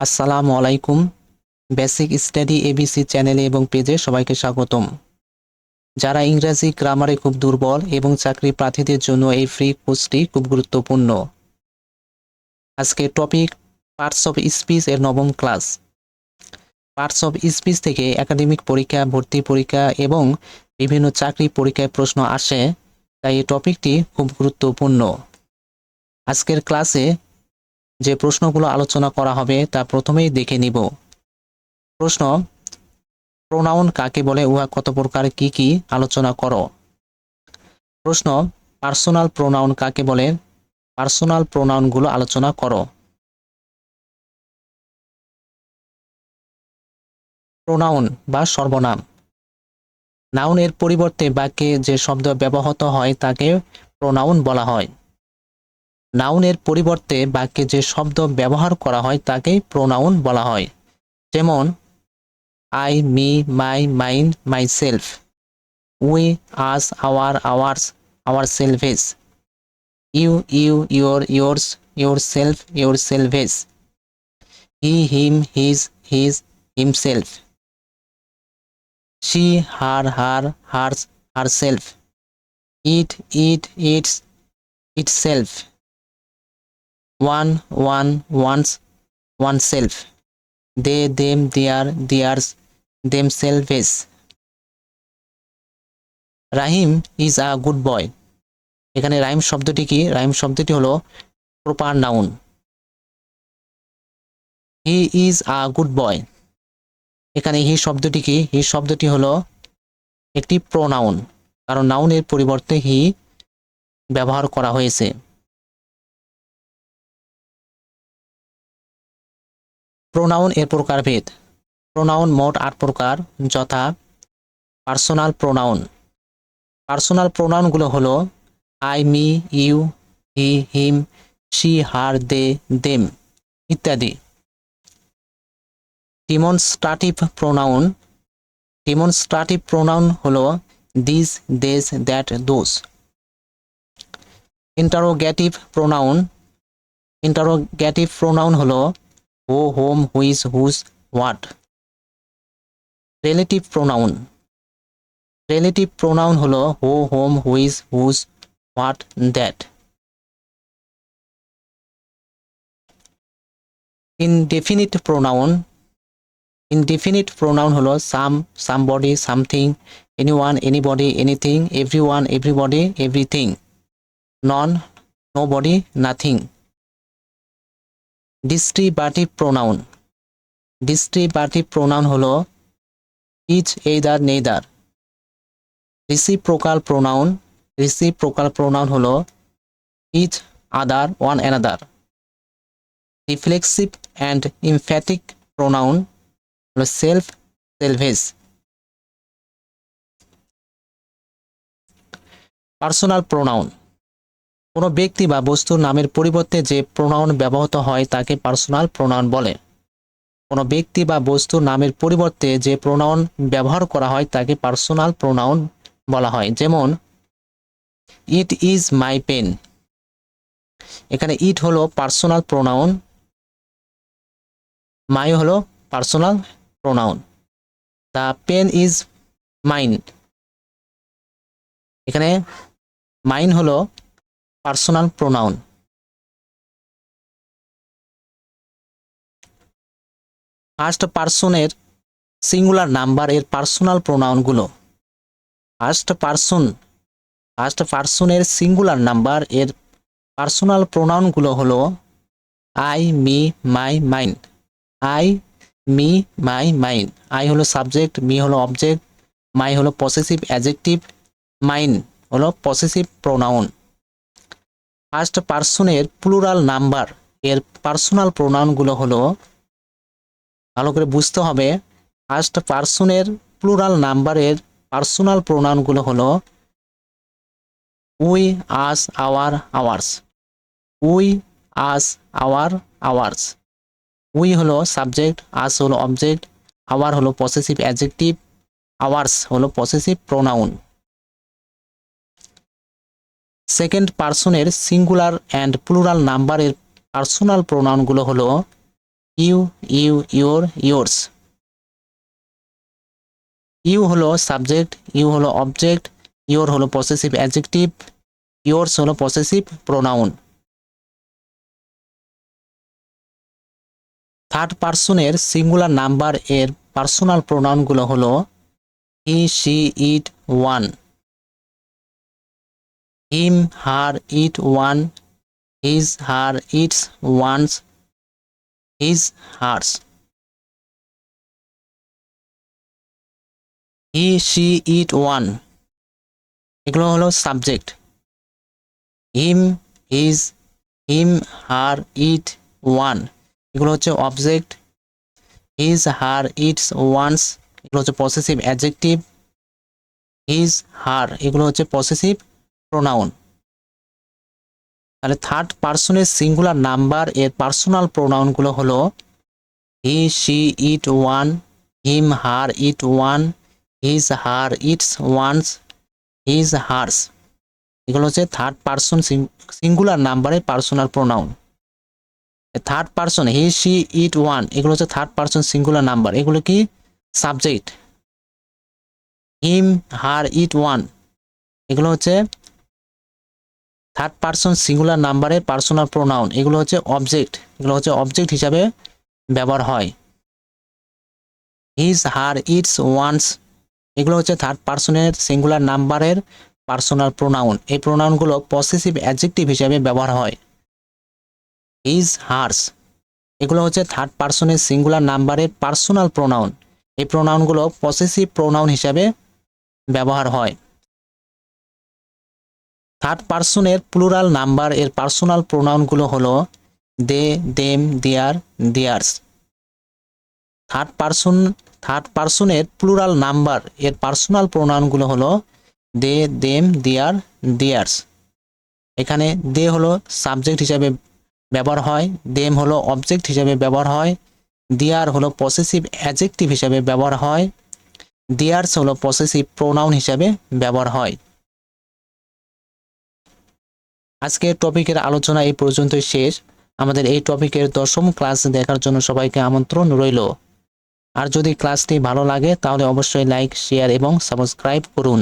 আসসালামু আলাইকুম। Basic study ABC চ্যানেলে এবং পেজে সবাইকে স্বাগতম। যারা ইংরেজি গ্রামারে খুব দুর্বল এবং চাকরি প্রার্থীদের জন্য এই ফ্রি কোর্সটি খুব গুরুত্বপূর্ণ। আজকে টপিক পার্টস অফ স্পিচ এর নবম ক্লাস পার্টস অফ স্পিচ থেকে একাডেমিক পরীক্ষা, ভর্তি পরীক্ষা এবং বিভিন্ন চাকরি পরীক্ষায় প্রশ্ন আসে, তাই এই টপিকটি খুব গুরুত্বপূর্ণ। আজকের ক্লাসে যে প্রশ্নগুলো আলোচনা করা হবে তা প্রথমেই দেখে নিব। প্রশ্ন প্রোনাউন কাকে বলে, উহা কত প্রকার, কি কি, আলোচনা করো। প্রশ্ন পার্সোনাল প্রোনাউন কাকে বলে পার্সোনাল প্রোনাউনগুলো আলোচনা করো। প্রোনাউন বা সর্বনাম। নাউনের পরিবর্তে বাক্যে যে শব্দ ব্যবহৃত হয় তাকে প্রোনাউন বলা হয়। নাউনের পরিবর্তে বাক্যে যে শব্দ ব্যবহার করা হয় তাকে প্রোনাউন বলা হয়। যেমন I me my mine myself we us our ours ourselves you you your yours yourself yourselves he him his his himself she her her hers herself it it its itself one one wants oneself. They, them, their, theirs, themselves. Rahim is a good boy এখানে রাইম শব্দটি কি? রাইম শব্দটি হলো proper noun he is a good boy এখানে he শব্দটি কি? হি শব্দটি হলো একটি প্রোনাউন কারণ নাউনের পরিবর্তে হি ব্যবহার করা হয়েছে। প্রোনাউন এর প্রকারভেদ প্রোনাউন মোট আট প্রকার, যথা পার্সোনাল প্রোনাউন। পার্সোনাল প্রোনাউনগুলো হলো I, me, you, he, him, she, her, they, them ইত্যাদি। Demonstrative pronoun. ডিমনস্ট্রাটিভ প্রোনাউন হলো this, these, that, those. Interrogative pronoun. Interrogative pronoun হলো who, whom, which, whose, what. Relative pronoun relative pronoun হলো who whom which whose what that indefinite pronoun indefinite pronoun হলো some somebody something anyone anybody anything everyone everybody everything none nobody nothing Distributive pronoun distributive pronoun হলো each either neither reciprocal pronoun reciprocal pronoun হলো each other one another reflexive and emphatic pronoun হলো self selves personal pronoun কোনো ব্যক্তি বা বস্তুর নামের পরিবর্তে যে প্রোনাউন ব্যবহৃত হয় তাকে পার্সোনাল প্রোনাউন বলে। কোনো ব্যক্তি বা বস্তুর নামের পরিবর্তে যে প্রোনাউন ব্যবহার করা হয় তাকে পার্সোনাল প্রোনাউন বলা হয়। যেমন ইট ইজ মাই পেন এখানে ইট হলো পার্সোনাল প্রোনাউন মাই হলো personal pronoun the pen is mine এখানে মাইন হলো পার্সোনাল প্রোনাউন। ফার্স্ট পার্সনের সিঙ্গুলার নাম্বার এর পার্সোনাল প্রোনাউনগুলো ফার্স্ট পার্সন ফার্স্ট পার্সনের সিঙ্গুলার নাম্বার এর পার্সোনাল প্রোনাউনগুলো হলো I me my mine I me my mine I হলো সাবজেক্ট মি হলো অবজেক্ট মাই হলো পসেসিভ অ্যাজেক্টিভ মাইন হলো পসেসিভ প্রোনাউন ফার্স্ট পার্সনের প্লুরাল নাম্বার এর পার্সোনাল প্রোনাউনগুলো হলো, ভালো করে বুঝতে হবে ফার্স্ট পার্সনের প্লুরাল নাম্বারের পার্সোনাল প্রোনাউনগুলো হলো we us our ours we us our ours we হলো সাবজেক্ট আস হলো অবজেক্ট আওয়ার হলো পসেসিভ অ্যাজেক্টিভ আওয়ার্স হলো পসেসিভ প্রোনাউন সেকেন্ড পার্সনের সিঙ্গুলার অ্যান্ড প্লুরাল নাম্বারের পার্সোনাল প্রোনাউনগুলো হলো you you your yours you হলো সাবজেক্ট ইউ হলো অবজেক্ট ইউর হলো পসেসিভ অ্যাডজেক্টিভ ইয়োর্স হলো পসেসিভ প্রোনাউন থার্ড পার্সনের সিঙ্গুলার নাম্বার এর পার্সোনাল প্রোনাউনগুলো হলো he she it one him her it one his her its one's his hers he she it one এগুলো হলো subject him his him her it one এগুলো হচ্ছে object his her its one's এগুলো হচ্ছে possessive adjective his her এগুলো হচ্ছে possessive pronoun তাহলে third পার্সনের সিঙ্গুলার নাম্বার এর পার্সোনাল প্রোনাউনগুলো হলো he she it one him her it one his her its one's his hers এগুলো হচ্ছে থার্ড পার্সন সিঙ্গুলার নাম্বারের personal pronoun third person he she it one এগুলো হচ্ছে থার্ড পার্সন সিঙ্গুলার নাম্বার এগুলো কি? Subject him her it one এগুলো হচ্ছে third person singular নাম্বারের পার্সোনাল প্রোনাউন এগুলো হচ্ছে অবজেক্ট এগুলো হচ্ছে অবজেক্ট হিসাবে ব্যবহার হয়। হিজ হার ইটস ওয়ান্স এগুলো হচ্ছে থার্ড পার্সনের সিঙ্গুলার নাম্বারের পার্সোনাল প্রোনাউন এই প্রোনাউনগুলো পসেসিভ অ্যাডজেক্টিভ হিসাবে ব্যবহার হয়। হিজ হার্স এগুলো হচ্ছে থার্ড পার্সনের সিঙ্গুলার নাম্বারের পার্সোনাল প্রোনাউন এই প্রোনাউনগুলো পসেসিভ প্রোনাউন হিসাবে ব্যবহার হয়। থার্ড পার্সনের প্লুরাল নাম্বার এর পার্সোনাল প্রোনাউনগুলো হলো they, them, their, theirs. Third person third পার্সনের প্লুরাল নাম্বার এর পার্সোনাল প্রোনাউনগুলো হলো দে, দেম, দেয়ার, দেয়ার্স। এখানে দে হলো সাবজেক্ট হিসাবে ব্যবহার হয়, দেম হলো অবজেক্ট হিসাবে ব্যবহার হয়, দেয়ার হলো পসেসিভ অ্যাজেক্টিভ হিসাবে ব্যবহার হয়, দেয়ার্স হলো পসেসিভ প্রোনাউন হিসাবে ব্যবহার হয়। আজকের টপিকের আলোচনা এই পর্যন্তই শেষ। আমাদের এই টপিকের দশম ক্লাস দেখার জন্য সবাইকে আমন্ত্রণ রইল। আর যদি ক্লাসটি ভালো লাগে, তাহলে অবশ্যই লাইক, শেয়ার এবং সাবস্ক্রাইব করুন।